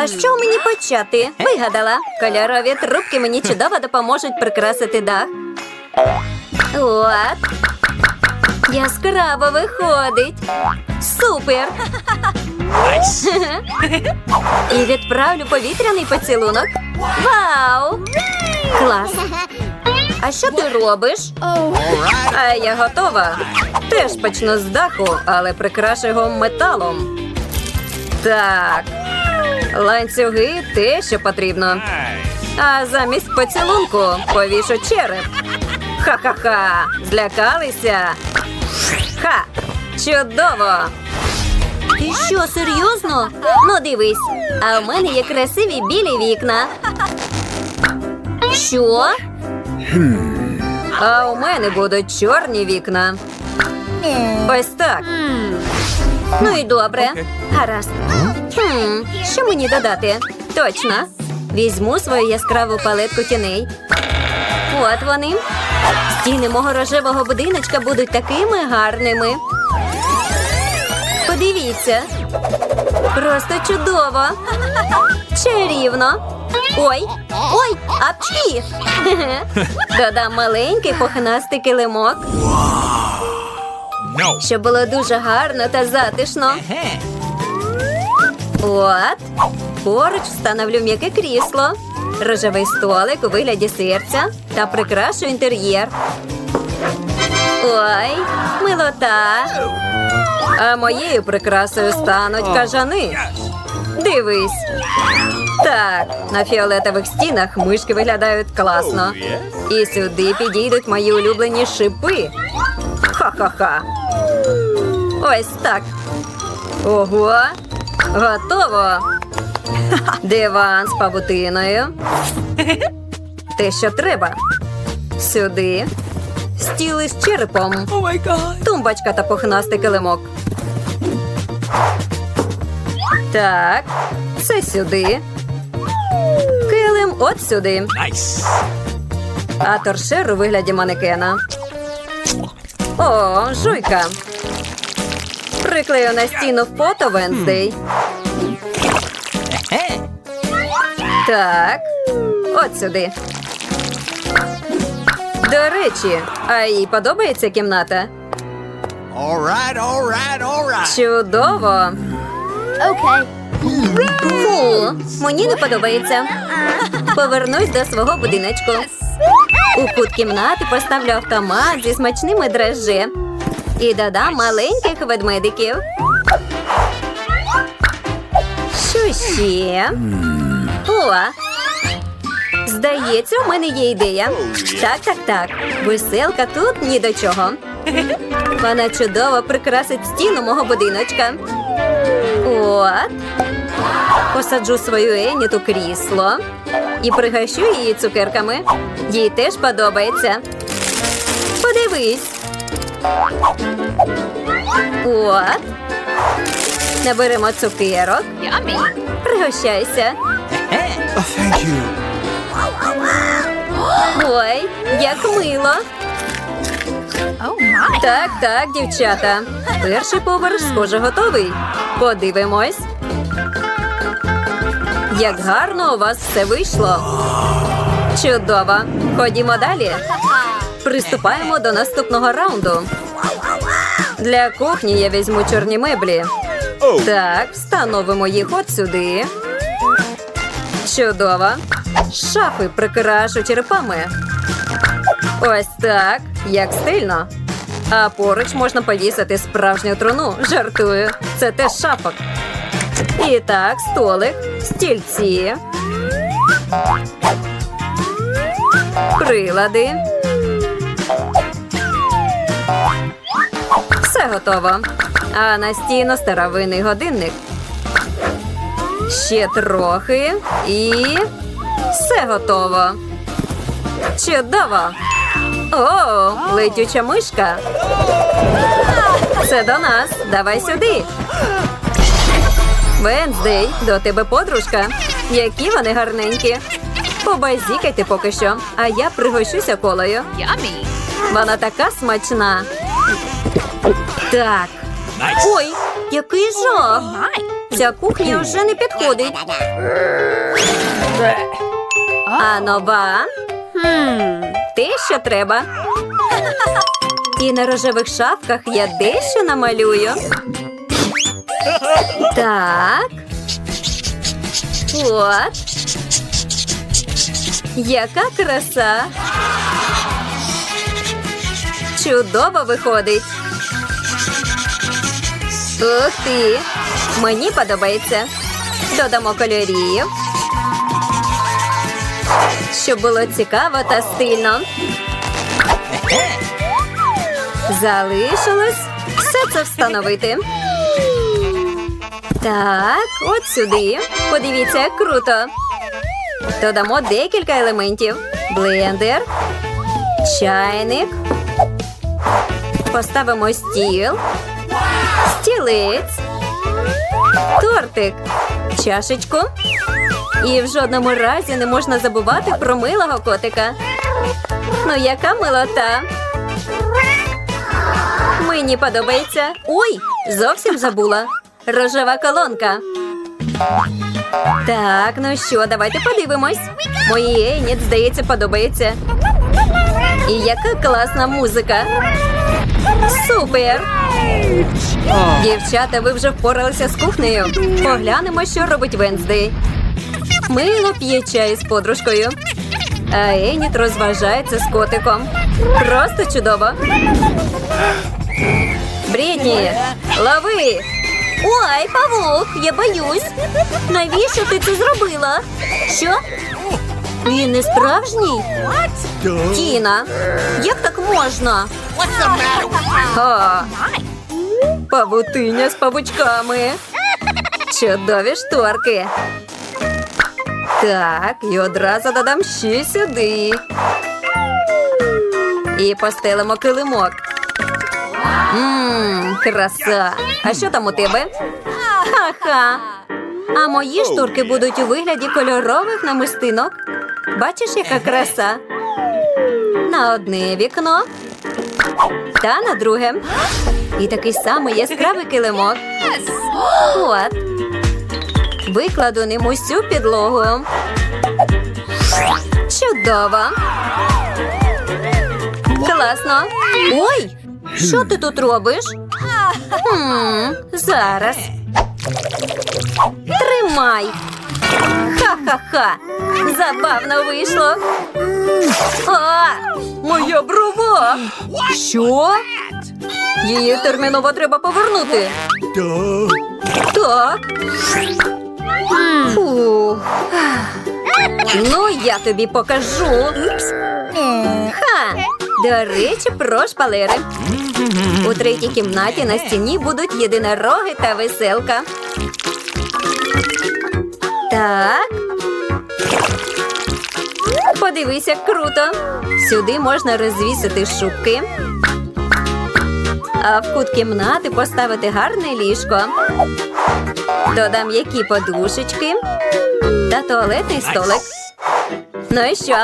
А що мені почати? Вигадала. Кольорові трубки мені чудово допоможуть прикрасити дах. От. Яскраво виходить. Супер! І відправлю повітряний поцілунок. Вау! Клас! А що ти робиш? А я готова. Теж почну з даху, але прикрашу його металом. Так. Ланцюги те, що потрібно. А замість поцілунку повішу череп. Ха-ха-ха! Злякалися. Ха! Чудово! Ти що, серйозно? Ну дивись, а в мене є красиві білі вікна. Що? А у мене будуть чорні вікна. Ось так. Ну і добре. Гаразд. Хм, що мені додати? Точно. Візьму свою яскраву палетку тіней. От вони. Стіни мого рожевого будиночка будуть такими гарними. Подивіться. Просто чудово. Чарівно. Ой, ой, апчі! Додам маленький пухнастий килимок. Щоб було дуже гарно та затишно. От. Поруч встановлю м'яке крісло, рожевий столик у вигляді серця та прикрашу інтер'єр. Ой, милота. А моєю прикрасою стануть кажани. Дивись. Так, на фіолетових стінах мишки виглядають класно. І сюди підійдуть мої улюблені шипи. Ха-ха-ха. Ось так. Ого. Готово. Диван з павутиною. Те, що треба. Сюди. Стіл із черепом. Oh. Тумбочка та пухнастий килимок. Так, це сюди. Килим от сюди. Nice. А торшер у вигляді манекена. О, жуйка. Приклею на стіну фото Венздей. Так, от сюди. До речі, а їй подобається кімната? All right, all right, all right. Чудово! Okay. Фу, мені не подобається. Повернусь до свого будиночку. У кут кімнати поставлю автомат зі смачними дрожжі. І додам маленьких ведмедиків. Що ще? О! Здається, у мене є ідея. Так, так, так. Веселка тут ні до чого. Вона чудово прикрасить стіну мого будиночка. От. Посаджу свою Еніту крісло і пригощу її цукерками. Їй теж подобається. Подивись. От. Наберемо цукерок. Пригощайся. Oh, thank you. Ой, як мило. Oh. Так, так, дівчата. Перший поверх, схоже, готовий. Подивимось. Як гарно у вас все вийшло. Чудово. Ходімо далі. Приступаємо до наступного раунду. Для кухні я візьму чорні меблі. Так, встановимо їх от сюди. Чудово. Шафи прикрашу черепами. Ось так, як стильно. А поруч можна повісити справжню труну. Жартую. Це теж шафок. І так, столик, стільці. Прилади. Все готово. А на стіну старовинний годинник. Ще трохи і все готово. Чудово! О, летюча мишка. Це до нас. Давай сюди. Венздей, до тебе подружка. Які вони гарненькі. Побазікайте поки що, а я пригощуся колою. Вона така смачна. Так. Nice. Ой, який жах. Ця кухня вже не підходить. А нова? Хм, те, що треба. І на рожевих шапках я дещо намалюю. Так. От. Яка краса. Чудово виходить. Ух ти! Мені подобається. Додамо кольорів. Щоб було цікаво та стильно. Залишилось все це встановити. Так, от сюди. Подивіться, круто. Додамо декілька елементів: блендер, чайник. Поставимо стіл, стілець, тортик, чашечку. І в жодному разі не можна забувати про милого котика. Ну, яка милота. Мені подобається. Ой, зовсім забула. Рожева колонка. Так, ну що, давайте подивимось. Моїй Еніт, здається, подобається. І яка класна музика. Супер! Дівчата, ви вже впоралися з кухнею. Поглянемо, що робить Венздей. Мило п'є чай з подружкою. А Еніт розважається з котиком. Просто чудово. Брідні, лови! Ой, павук, я боюсь. Навіщо ти це зробила? Що? Він не справжній? Тіна, як так можна? Ха, павутиня з павучками. Чудові шторки. Так, і одразу додам ще сюди. І постелимо килимок. Ммм, краса. А що там у тебе? Ха-ха. А мої шторки будуть у вигляді кольорових намистинок. Бачиш, яка краса? На одне вікно та на друге. І такий самий яскравий килимок. От. Викладу ним усю підлогу. Чудово. Класно. Ой, що ти тут робиш? Хм, зараз. Тримай. Ха-ха-ха. Забавно вийшло. А, моя брова. Що? Її терміново треба повернути. Так. Фу. Ну, я тобі покажу. Ха! До речі, про шпалери. У третій кімнаті на стіні будуть єдинороги та веселка. Так. Подивись, як круто. Сюди можна розвісити шубки. А в кут кімнати поставити гарне ліжко. Додам які подушечки та туалетний столик. Ну і що?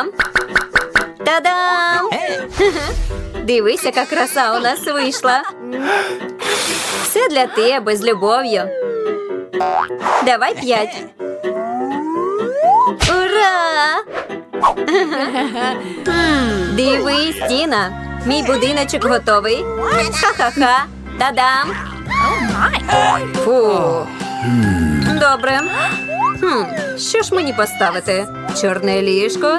Та-дам! Дивись, яка краса у нас вийшла. Все для тебе з любов'ю. Давай п'ять. Ура! Дивись, Тіна. Мій будиночок готовий. Ха-ха-ха. Та-дам! Фу. Добре. Хм, що ж мені поставити? Чорне ліжко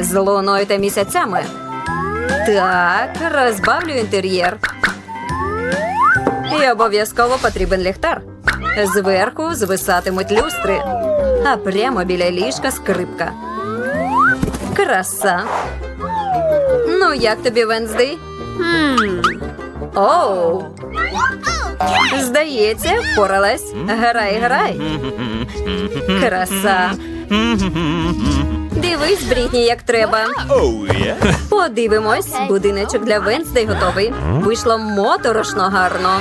з луною та місяцями. Так, розбавлю інтер'єр. І обов'язково потрібен ліхтар. Зверху звисатимуть люстри, а прямо біля ліжка скрипка. Краса. Ну, як тобі, Венздей? Оу. Здається, впоралась. Грай, грай. Краса. Дивись, Брітні, як треба. Подивимось, будиночок для Венсдей готовий. Вийшло моторошно гарно.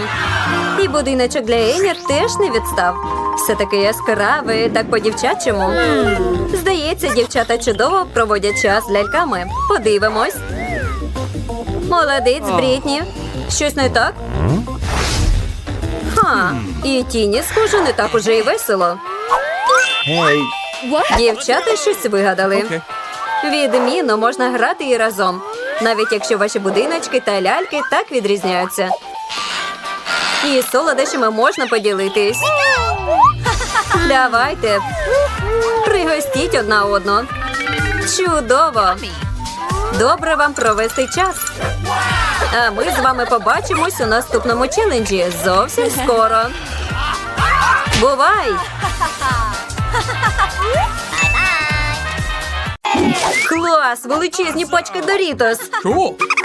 І будиночок для Енір теж не відстав. Все таке яскраве, так по-дівчачому. Здається, дівчата чудово проводять час з ляльками. Подивимось. Молодець, Брітні. Щось не так? Ага, і тіні, схоже, не так уже й весело. Hey. Дівчата щось вигадали. Okay. Відмінно можна грати і разом, навіть якщо ваші будиночки та ляльки так відрізняються. І солодощами можна поділитись. Давайте. Пригостіть одна одну. Чудово! Добре вам провести час. А ми з вами побачимось у наступному челенджі зовсім скоро. Бувай! Клас! Величезні пачки Дорітос!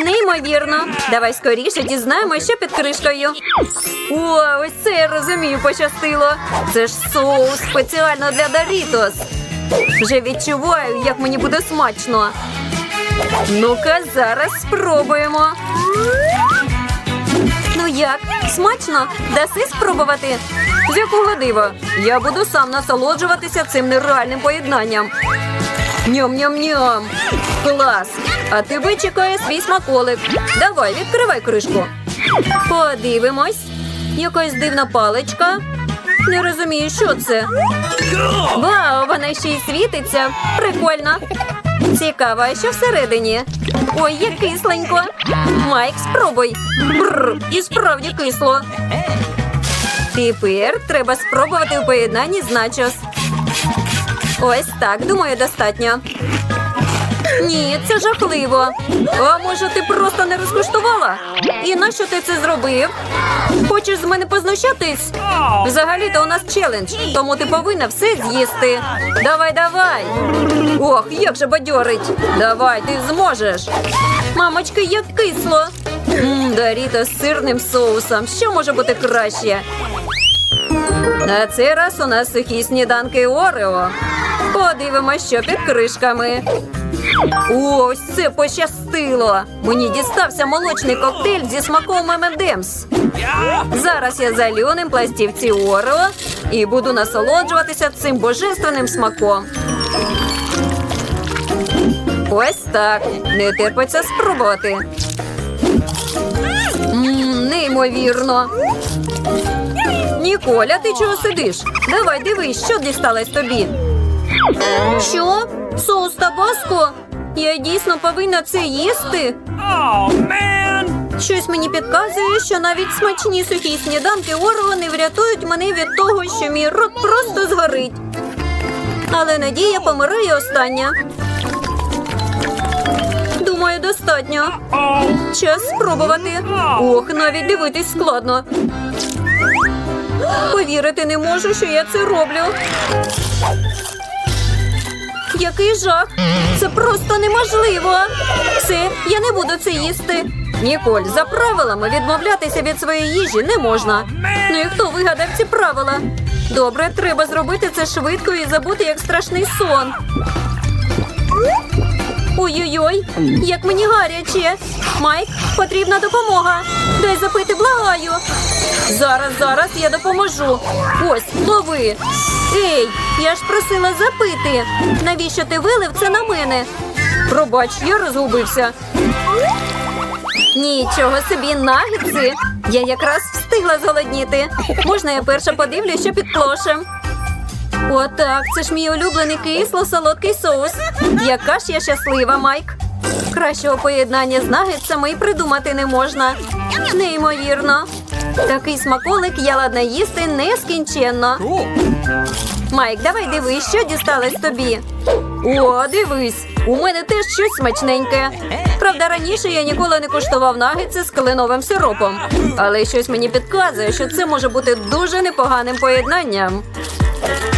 Неймовірно. Давай скоріше дізнаємося, що під кришкою. О, ось це я розумію, пощастило. Це ж соус спеціально для Дорітос. Вже відчуваю, як мені буде смачно. Ну-ка, зараз спробуємо. Ну як? Смачно? Даси спробувати? З якого дива? Я буду сам насолоджуватися цим нереальним поєднанням. Ням-ням-ням. Клас. А тебе чекає свій смаколик. Давай, відкривай кришку. Подивимось. Якась дивна паличка. Не розумію, що це. Вау, вона ще й світиться. Прикольно. Цікаво, що всередині? Ой, як кисленько. Майк, спробуй. Бррр, і справді кисло. Тепер треба спробувати у поєднанні з начос. Ось так, думаю, достатньо. Ні, це жахливо. А може, ти просто не розкуштувала? І нащо ти це зробив? Хочеш з мене познущатись? Взагалі-то у нас челендж, тому ти повинна все з'їсти. Давай, давай. Ох, як же бадьорить. Давай, ти зможеш. Мамочки, як кисло. Мм, Доріто з сирним соусом. Що може бути краще? На цей раз у нас сухі сніданки Орео. Подивимось, що під кришками. Ось це пощастило. Мені дістався молочний коктейль зі смаком M&M's. Зараз я залю ним пластівці Орео і буду насолоджуватися цим божественним смаком. Ось так. Не терпиться спробувати. Мм, неймовірно. Ніколя, ти чого сидиш? Давай дивись, що дісталось тобі. Що? Соус табаско? Я дійсно повинна це їсти? Oh. Щось мені підказує, що навіть смачні сухі сніданки Орео не врятують мене від того, що мій рот просто згорить. Але надія помирає остання. Думаю, достатньо. Час спробувати. Ох, навіть дивитись складно. Повірити не можу, що я це роблю. Який жах! Це просто неможливо. Все, я не буду це їсти. Ніколь, за правилами відмовлятися від своєї їжі не можна. Ну і хто вигадав ці правила? Добре, треба зробити це швидко і забути як страшний сон. Ой-ой-ой, як мені гаряче. Майк, потрібна допомога. Дай запити, благаю. Зараз, зараз я допоможу. Ось, лови. Ей, я ж просила запити. Навіщо ти вилив це на мене? Пробач, я розгубився. Нічого собі нагідці. Я якраз встигла зголодніти. Можна я перша подивлюсь, що під клошем. Отак, це ж мій улюблений кисло-солодкий соус. Яка ж я щаслива, Майк. Кращого поєднання з нагетсами і придумати не можна. Неймовірно. Такий смаколик я ладна їсти нескінченно. Майк, давай дивись, що дісталось тобі. О, дивись, у мене теж щось смачненьке. Правда, раніше я ніколи не куштував нагетси з кленовим сиропом. Але щось мені підказує, що це може бути дуже непоганим поєднанням.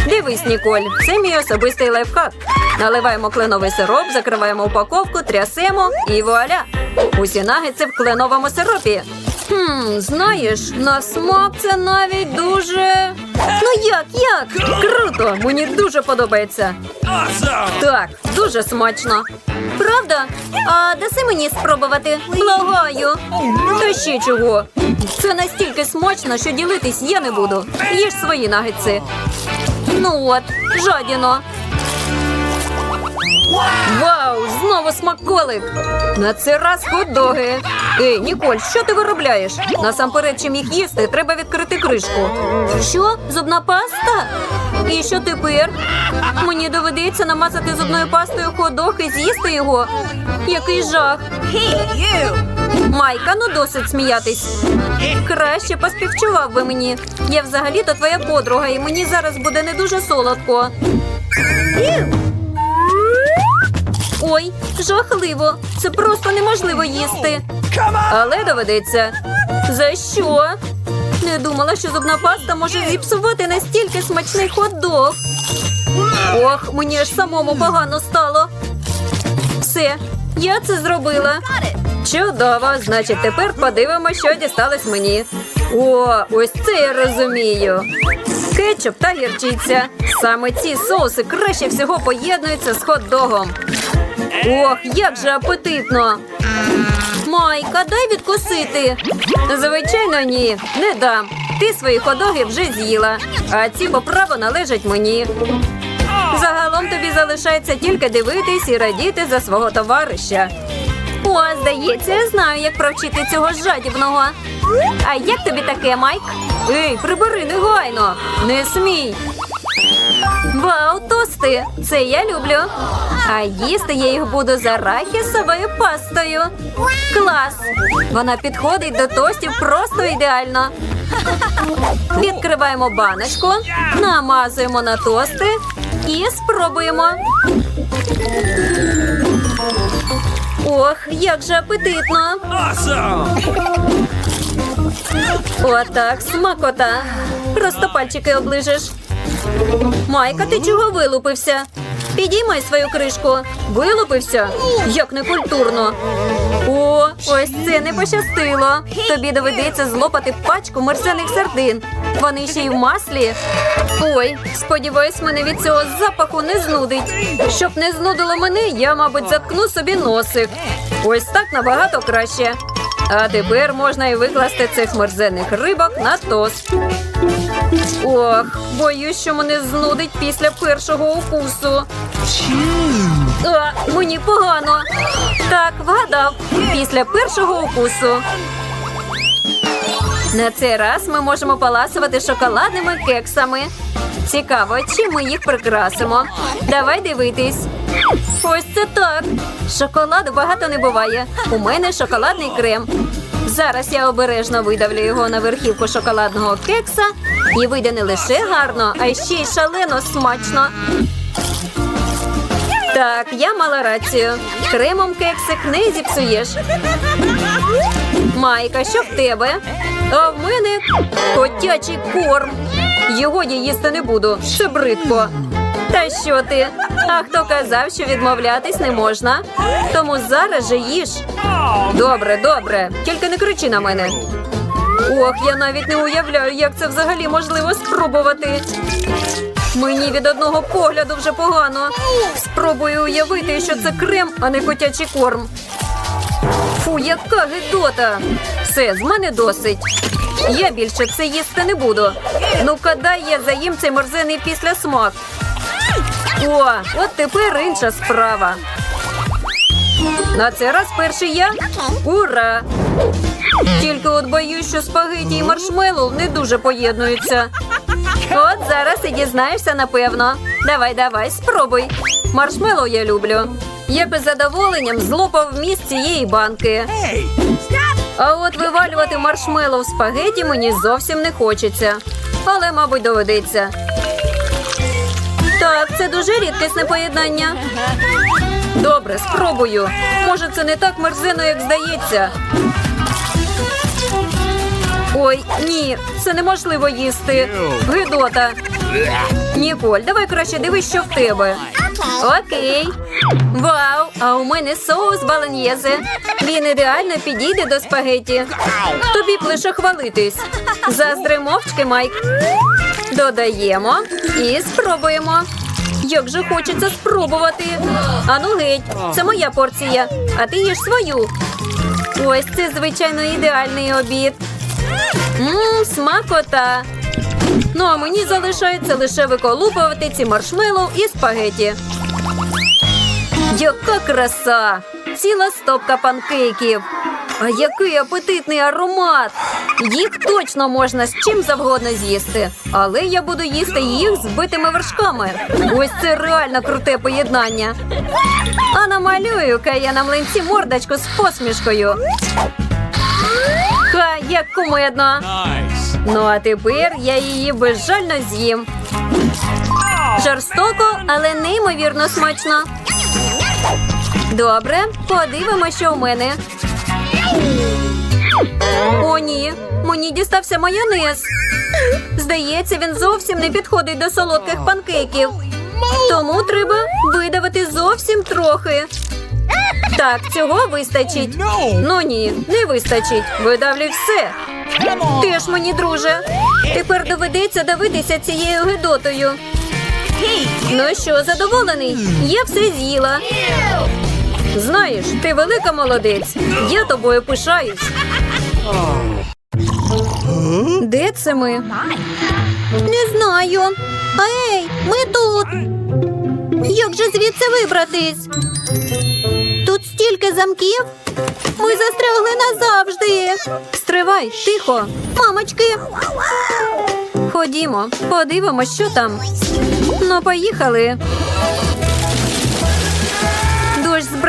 Дивись, Ніколь, це мій особистий лайфхак. Наливаємо кленовий сироп, закриваємо упаковку, трясемо і вуаля! Усі нагетси в кленовому сиропі. Хм, знаєш, на смак це навіть дуже. Ну як, як? Круто! Мені дуже подобається. Так, дуже смачно. Правда? А даси мені спробувати? Благаю. Та ще чого? Це настільки смачно, що ділитись я не буду. Їж свої нагетси. Ну от, жадіно. Вау, знову смаколик! На цей раз хот-доги. Ей, Ніколь, що ти виробляєш? Насамперед, чим їх їсти, треба відкрити кришку. Що? Зубна паста? І що тепер? Мені доведеться намазати зубною пастою хот-дог і з'їсти його. Який жах. Майка, ну досить сміятись. Краще поспівчував би мені. Я взагалі-то твоя подруга, і мені зараз буде не дуже солодко. Ой, жахливо. Це просто неможливо їсти. Але доведеться. За що? Не думала, що зубна паста може зіпсувати настільки смачний хот-дог. Ох, мені аж самому погано стало. Все, я це зробила. Чудово, значить, тепер подивимося, що дісталось мені. О, ось це я розумію. Кетчуп та гірчиця. Саме ці соуси краще всього поєднуються з хот-догом. Ох, як же апетитно! Майка, дай відкусити. Звичайно, ні, не дам. Ти свої ходоги вже з'їла, а ці по праву належать мені. Загалом тобі залишається тільки дивитись і радіти за свого товариша. О, здається, я знаю, як провчити цього жадібного. А як тобі таке, Майк? Ей, прибери негайно! Не смій! Вау, тости! Це я люблю. А їсти я їх буду з арахісовою пастою. Клас! Вона підходить до тостів просто ідеально. Відкриваємо баночку, намазуємо на тости і спробуємо. Ох, як же апетитно! Awesome! Отак, смакота. Просто пальчики оближеш. Майка, ти чого вилупився? Підіймай свою кришку. Вилупився? Як некультурно. О, ось це не пощастило. Тобі доведеться злопати пачку мерзених сардин. Вони ще й в маслі. Ой, сподіваюсь, мене від цього запаху не знудить. Щоб не знудило мене, я, мабуть, заткну собі носик. Ось так набагато краще. А тепер можна і викласти цих мерзених рибок на тост. Ох, боюсь, що мене знудить після першого укусу. А, мені погано. Так, вгадав. Після першого укусу. На цей раз ми можемо поласувати шоколадними кексами. Цікаво, чим ми їх прикрасимо. Давай дивитись. Ось це так. Шоколаду багато не буває. У мене шоколадний крем. Зараз я обережно видавлю його на верхівку шоколадного кекса і вийде не лише гарно, а ще й шалено смачно. Так, я мала рацію. Кремом кексик не зіпсуєш. Майка, що в тебе? А в мене котячий корм. Його я їсти не буду. Це бридко. Та що ти? А хто казав, що відмовлятись не можна? Тому зараз же їж. Добре, добре. Тільки не кричи на мене. Ох, я навіть не уявляю, як це взагалі можливо спробувати. Мені від одного погляду вже погано. Спробую уявити, що це крем, а не котячий корм. Фу, яка гидота! Все, з мене досить. Я більше це їсти не буду. Ну-ка, дай я заїм цей мерзений післясмак. О, от тепер інша справа. На цей раз перший я. Ура! Тільки от боюсь, що спагеті і маршмеллоу не дуже поєднуються. От зараз і дізнаєшся, напевно. Давай, давай, спробуй. Маршмеллоу я люблю. Я би з задоволенням злопав вміст цієї банки. А от вивалювати маршмеллоу в спагеті мені зовсім не хочеться. Але, мабуть, доведеться. Так, це дуже рідкісне поєднання. Добре, спробую. Може, це не так мерзено, як здається. Ой, ні, це неможливо їсти. Гидота. Ніколь, давай краще дивись, що в тебе. Окей. Вау! А у мене соус баланьєзе. Він ідеально підійде до спагеті. Тобі б лише хвалитись. Заздри мовчки, Майк. Додаємо і спробуємо. Як же хочеться спробувати. Ану геть, це моя порція, а ти їж свою. Ось це, звичайно, ідеальний обід. Мм, смакота. Ну а мені залишається лише виколупувати ці маршмеллоу і спагеті. Яка краса! Ціла стопка панкейків. А який апетитний аромат! Їх точно можна з чим завгодно з'їсти. Але я буду їсти їх з битими вершками. Ось це реально круте поєднання. А намалюю-ка я на млинці мордочку з посмішкою. Ха, як кумедно. Ну а тепер я її безжально з'їм. Жорстоко, але неймовірно смачно. Добре, подивимося, що у мене. О, ні, мені дістався майонез. Здається, він зовсім не підходить до солодких панкейків. Тому треба видавити зовсім трохи. Так, цього вистачить. Ну ні, не вистачить. Видавлю все. Ти ж мені, друже. Тепер доведеться давитися цією гидотою. Ну що, задоволений? Я все з'їла. Знаєш, ти велика молодець. Я тобою пишаюсь. Де це ми? Не знаю. Ей, ми тут. Як же звідси вибратись? Тут стільки замків. Ми застрягли назавжди. Стривай, тихо. Мамочки. Ходімо, подивимось, що там. Ну, поїхали.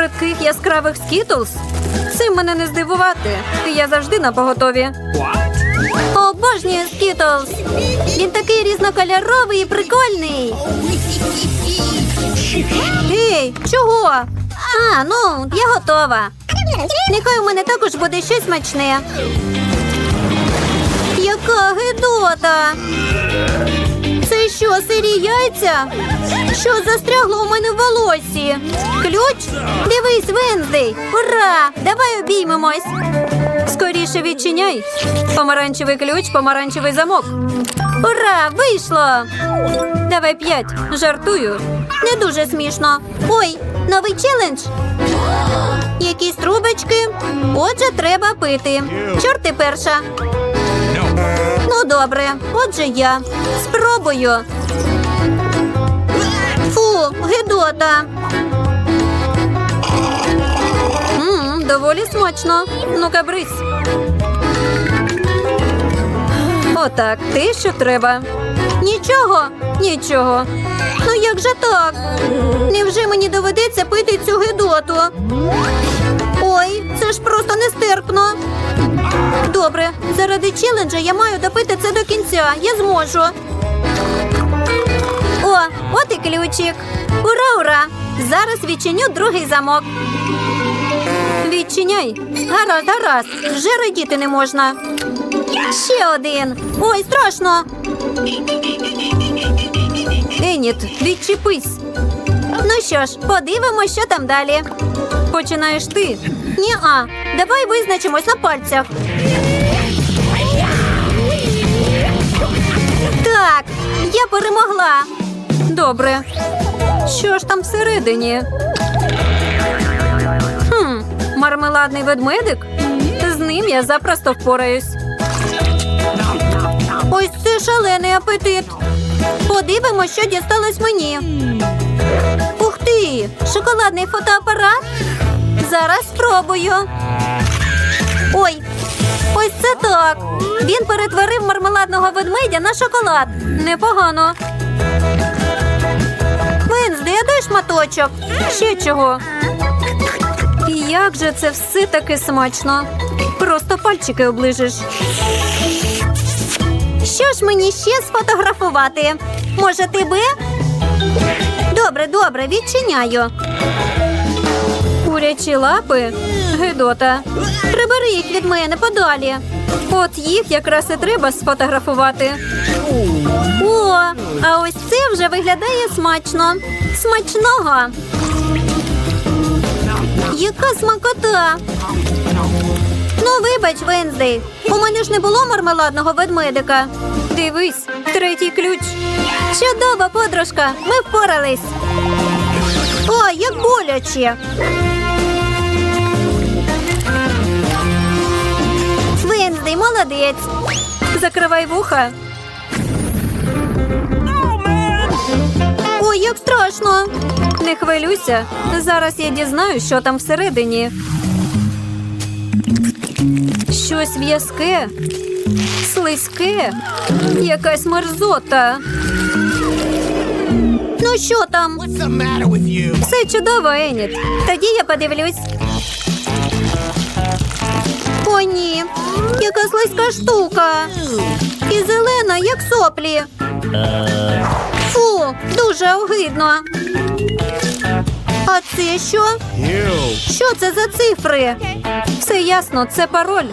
Дощ яскравих скітлз? Цим мене не здивувати. Я завжди на поготові. Обожнюю скітлз. Він такий різнокольоровий і прикольний. Ей, чого? А, ну, я готова. Нехай у мене також буде щось смачне. Яка гидота! Це що, сирі яйця? Що застрягло у мене в волосі? Ключ? Дивись, Венздей! Ура! Давай обіймемось. Скоріше відчиняй. Помаранчевий ключ, помаранчевий замок. Ура! Вийшло! Давай п'ять. Жартую. Не дуже смішно. Ой, новий челендж. Якісь трубочки. Отже, треба пити. Чорти перша. Ну, добре, отже я. Спробую. Фу, гидота. Доволі смачно. Ну-ка, брись. Отак, те, що треба. Нічого, нічого. Ну як же так? Невже мені доведеться пити цю гидоту? Ой, це ж просто нестерпно. Добре, заради челенджа я маю допити це до кінця. Я зможу. О, от і ключик. Ура, ура! Зараз відчиню другий замок. Відчиняй. Гаразд, гаразд. Вже радіти не можна. Ще один. Ой, страшно. Еніт, відчепись. Ну що ж, подивимось, що там далі. Починаєш ти. Ні-а. Давай визначимось на пальцях. Так, я перемогла. Добре. Що ж там всередині? Мармеладний ведмедик? З ним я запросто впораюсь. Ось це шалений апетит. Подивимось, що дісталось мені. Ух ти! Шоколадний фотоапарат. Зараз спробую. Ой, ось це так. Він перетворив мармеладного ведмедя на шоколад. Непогано. Венздей, а дай шматочок. Ще чого. Як же це все таки смачно. Просто пальчики оближиш. Що ж мені ще сфотографувати? Може, тебе? Добре, добре, відчиняю. Курячі лапи? Гидота. Прибери їх від мене подалі. От їх якраз і треба сфотографувати. О, а ось це вже виглядає смачно. Смачного. Яка смакота. Ну, вибач, Венздей. У мене ж не було мармеладного ведмедика. Дивись, третій ключ. Чудова подружка. Ми впорались. О, як боляче. Венздей, молодець. Закривай вуха. Як страшно. Не хвилюйся. Зараз я дізнаюсь, що там всередині. Щось в'язке, слизьке, якась мерзота. Ну що там? Все чудово, Еніт. Тоді я подивлюсь. О, ні. Яка слизька штука. І зелена, як соплі. Дуже огидно. А це що? Що це за цифри? Все ясно, це пароль.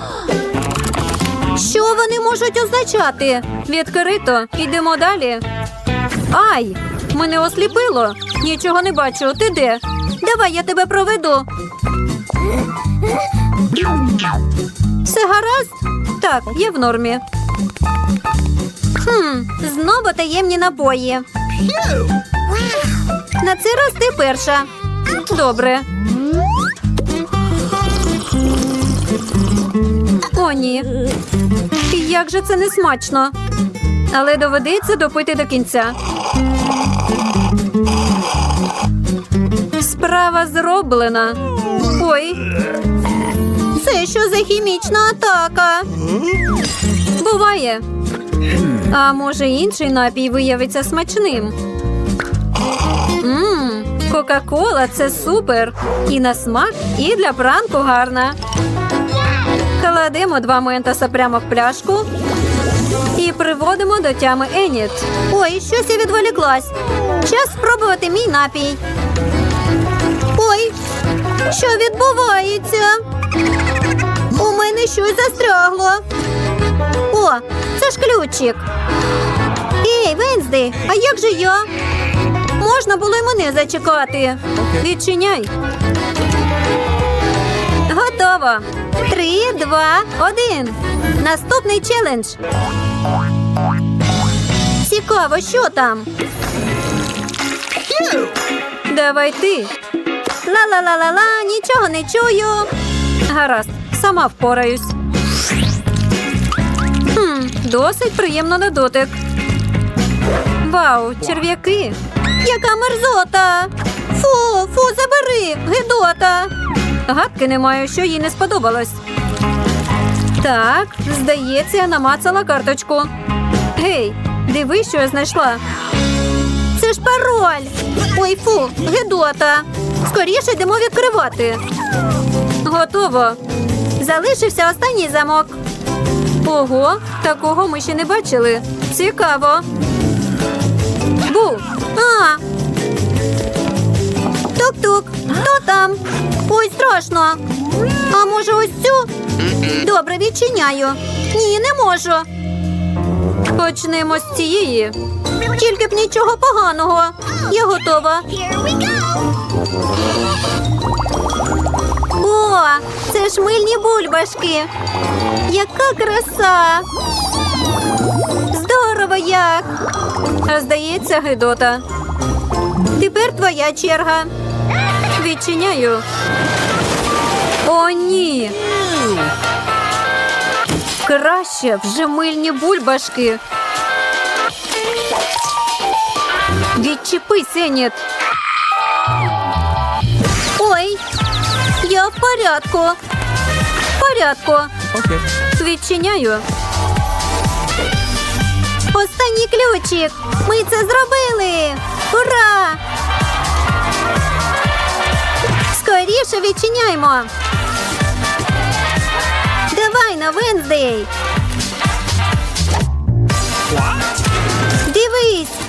Що вони можуть означати? Відкрито, йдемо далі. Ай, мене осліпило. Нічого не бачу. Ти де? Давай я тебе проведу. Все гаразд? Так, є в нормі. Хм, знову таємні набої. На цей раз ти перша. Добре. О, ні. Як же це не смачно. Але доведеться допити до кінця. Справа зроблена. Ой. Це що за хімічна атака? Буває. А може інший напій виявиться смачним. Мм, Кока-кола це супер. І на смак, і для пранку гарна. Кладемо два ментоса прямо в пляшку і приводимо до тями Еніт. Ой, щось я відволіклась. Час спробувати мій напій. Ой, що відбувається? У мене щось застрягло. О, це ж ключик. Ей, Венздей, а як же я? Можна було й мене зачекати. Відчиняй. Готово. Три, два, один. Наступний челендж. Цікаво, що там? Давай ти. Ла-ла-ла-ла-ла, нічого не чую. Гаразд, сама впораюсь. Хм, досить приємно на дотик. Вау, черв'яки. Яка мерзота! Фу, фу, забери, гидота. Гадки не маю, що їй не сподобалось. Так, здається, я намацала карточку. Гей, диви, що я знайшла. Це ж пароль. Ой, фу, гидота. Скоріше йдемо відкривати. Готово. Залишився останній замок. Ого, такого ми ще не бачили. Цікаво. Бу. А. Тук-тук. Хто там? Ой, страшно. А може ось цю? Добре, відчиняю. Ні, не можу. Почнемо з цієї. Тільки б нічого поганого. Я готова. Це ж мильні бульбашки. Яка краса! Здорово як! А здається, Гедота. Тепер твоя черга. Відчиняю. О, ні. Краще вже мильні бульбашки. Відчепись, Еніт. Порядку. Порядку. Okay. Відчиняю. Останній ключик. Ми це зробили. Ура! Скоріше відчиняймо. Давай на Венздей. Дивись.